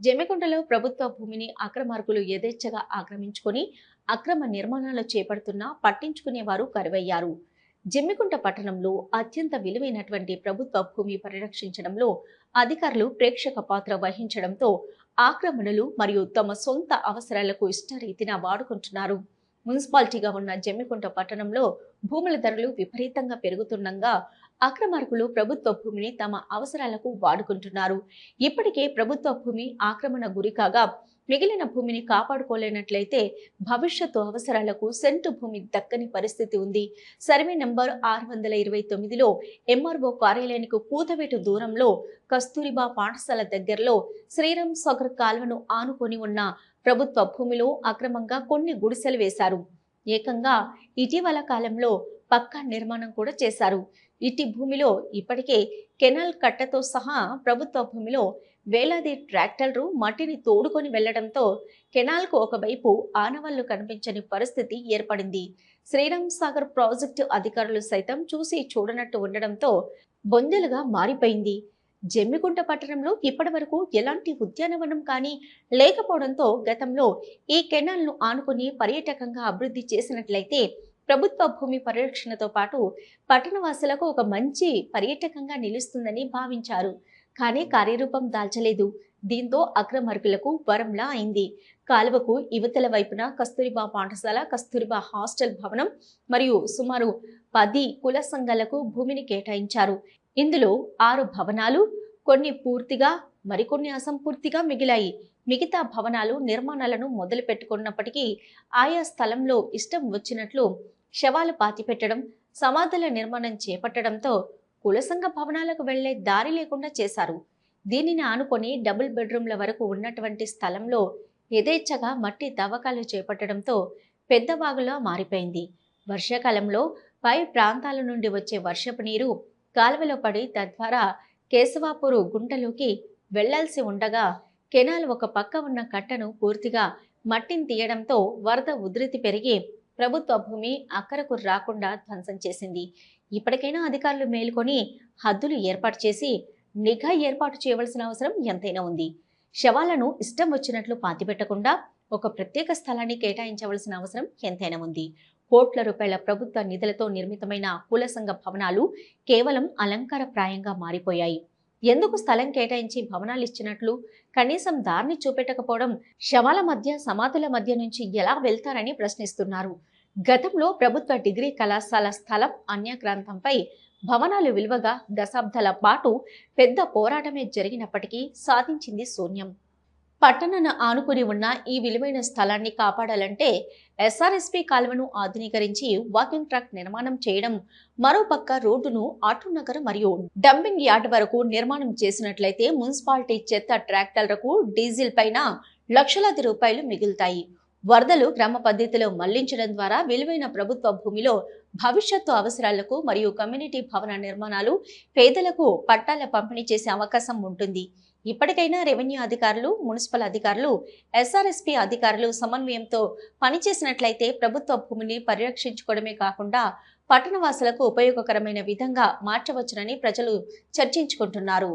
జమ్మికుంటలో ప్రభుత్వ భూమిని అక్రమార్కులు యథేచ్ఛగా ఆక్రమించుకొని అక్రమ నిర్మాణాలు చేపడుతున్నా పట్టించుకునేవారు కరువయ్యారు. జమ్మికుంట పట్టణంలో అత్యంత విలువైనటువంటి ప్రభుత్వ భూమి పరిరక్షించడంలో అధికారులు ప్రేక్షక పాత్ర వహించడంతో ఆక్రమణలు మరియు తమ సొంత అవసరాలకు ఇష్టరీతిన వాడుకుంటున్నారు. మున్సిపాలిటీగా ఉన్న జమ్మికుంట పట్టణంలో భూముల ధరలు విపరీతంగా పెరుగుతుండగా అక్రమార్కులు ప్రభుత్వ భూమిని తమ అవసరాలకు వాడుకుంటున్నారు. ఇప్పటికే ప్రభుత్వ భూమి ఆక్రమణ గురి కాగా మిగిలిన భూమిని కాపాడుకోలేనట్లయితే భవిష్యత్తు అవసరాలకు సెంటు భూమి దక్కని పరిస్థితి ఉంది. సర్వే నంబర్ ఆరు వందల ఇరవై తొమ్మిదిలో ఎంఆర్ఓ కార్యాలయానికి కూతవేటు దూరంలో కస్తూరిబా పాఠశాల దగ్గరలో శ్రీరామ్ సాగర్ కాల్వను ఆనుకొని ఉన్న ప్రభుత్వ భూమిలో అక్రమంగా కొన్ని గుడిసెలు వేశారు. ఏకంగా ఇటీవల కాలంలో పక్కా నిర్మాణం కూడా చేశారు. ఇట్టి భూమిలో ఇప్పటికే కెనాల్ కట్టతో సహా ప్రభుత్వ భూమిలో వేలాది ట్రాక్టర్లు మట్టిని తోడుకొని వెళ్ళడంతో కెనాల్కు ఒకవైపు ఆనవాళ్ళు కనిపించని పరిస్థితి ఏర్పడింది. శ్రీరామ్ సాగర్ ప్రాజెక్టు అధికారులు సైతం చూసి చూడనట్టు ఉండడంతో బొందెలుగా మారిపోయింది. జమ్మికుంట పట్టణంలో ఇప్పటి వరకు ఎలాంటి ఉద్యానవనం కానీ లేకపోవడంతో గతంలో ఈ కెనాల్ను ఆనుకుని పర్యాటకంగా అభివృద్ధి చేసినట్లయితే ప్రభుత్వ భూమి పరిరక్షణతో పాటు పట్టణవాసులకు ఒక మంచి పర్యాటకంగా నిలుస్తుందని భావించారు. కానీ కార్యరూపం దాల్చలేదు. దీంతో అగ్రమార్గులకు వరంలా అయింది. కాలువకు ఇవతల వైపున కస్తూరిబా పాఠశాల కస్తూరిబా హాస్టల్ భవనం మరియు సుమారు పది కుల సంఘాలకు భూమిని కేటాయించారు. ఇందులో ఆరు భవనాలు కొన్ని పూర్తిగా మరికొన్ని అసంపూర్తిగా మిగిలాయి. మిగతా భవనాలు నిర్మాణాలను మొదలు పెట్టుకున్నప్పటికీ ఆయా స్థలంలో ఇష్టం వచ్చినట్లు శవాలు పాతిపెట్టడం సమాధుల నిర్మాణం చేపట్టడంతో కులసంఘ భవనాలకు వెళ్ళే దారి లేకుండా చేశారు. దీనిని ఆనుకొని డబుల్ బెడ్రూమ్ల వరకు ఉన్నటువంటి స్థలంలో యథేచ్ఛగా మట్టి తవ్వకాలు చేపట్టడంతో పెద్ద వాగులా మారిపోయింది. వర్షాకాలంలో పై ప్రాంతాల నుండి వచ్చే వర్షపు నీరు కాలువలో పడి తద్వారా కేశవాపూరు గుంటలోకి వెళ్ళాల్సి ఉండగా కెనాల్ ఒక పక్క ఉన్న కట్టను పూర్తిగా మట్టిని తీయడంతో వరద ఉధృతి పెరిగి ప్రభుత్వ భూమి అక్కరకు రాకుండా ధ్వంసం చేసింది. ఇప్పటికైనా అధికారులు మేల్కొని హద్దులు ఏర్పాటు చేసి నిఘా ఏర్పాటు చేయవలసిన అవసరం ఎంతైనా ఉంది. శవాలను ఇష్టం వచ్చినట్లు పాతిపెట్టకుండా ఒక ప్రత్యేక స్థలాన్ని కేటాయించవలసిన అవసరం ఎంతైనా ఉంది. కోట్ల రూపాయల ప్రభుత్వ నిధులతో నిర్మితమైన కుల సంఘ భవనాలు కేవలం అలంకారప్రాయంగా మారిపోయాయి. ఎందుకు స్థలం కేటాయించి భవనాలు ఇచ్చినట్లు? కనీసం దారిని చూపెట్టకపోవడం శవాల మధ్య సమాధుల మధ్య నుంచి ఎలా వెళ్తారని ప్రశ్నిస్తున్నారు. గతంలో ప్రభుత్వ డిగ్రీ కళాశాల స్థలం అన్యాక్రాంతంపై భవనాలు విలువగా దశాబ్దాల పాటు పెద్ద పోరాటమే జరిగినప్పటికీ సాధించింది శూన్యం. పట్టణాన్ని ఆనుకుని ఉన్న ఈ విలువైన స్థలాన్ని కాపాడాలంటే ఎస్ఆర్ఎస్పి కాలువను ఆధునీకరించి వాకింగ్ ట్రాక్ నిర్మాణం చేయడం మరోపక్క రోడ్డును ఆటోనగర్ మరియు డంపింగ్ యార్డ్ వరకు నిర్మాణం చేసినట్లయితే మున్సిపాలిటీ చెత్త ట్రాక్టర్లకు డీజిల్ పైన లక్షలాది రూపాయలు మిగులుతాయి. వరదలు క్రమ పద్ధతిలో మళ్ళించడం ద్వారా విలువైన ప్రభుత్వ భూమిలో భవిష్యత్తు అవసరాలకు మరియు కమ్యూనిటీ భవన నిర్మాణాలు పేదలకు పట్టాల పంపిణీ చేసే అవకాశం ఉంటుంది. ఇప్పటికైనా రెవెన్యూ అధికారులు మున్సిపల్ అధికారులు ఎస్ఆర్ఎస్పి అధికారులు సమన్వయంతో పనిచేసినట్లయితే ప్రభుత్వ భూమిని పరిరక్షించుకోవడమే కాకుండా పట్టణవాసులకు ఉపయోగకరమైన విధంగా మార్చవచ్చునని ప్రజలు చర్చించుకుంటున్నారు.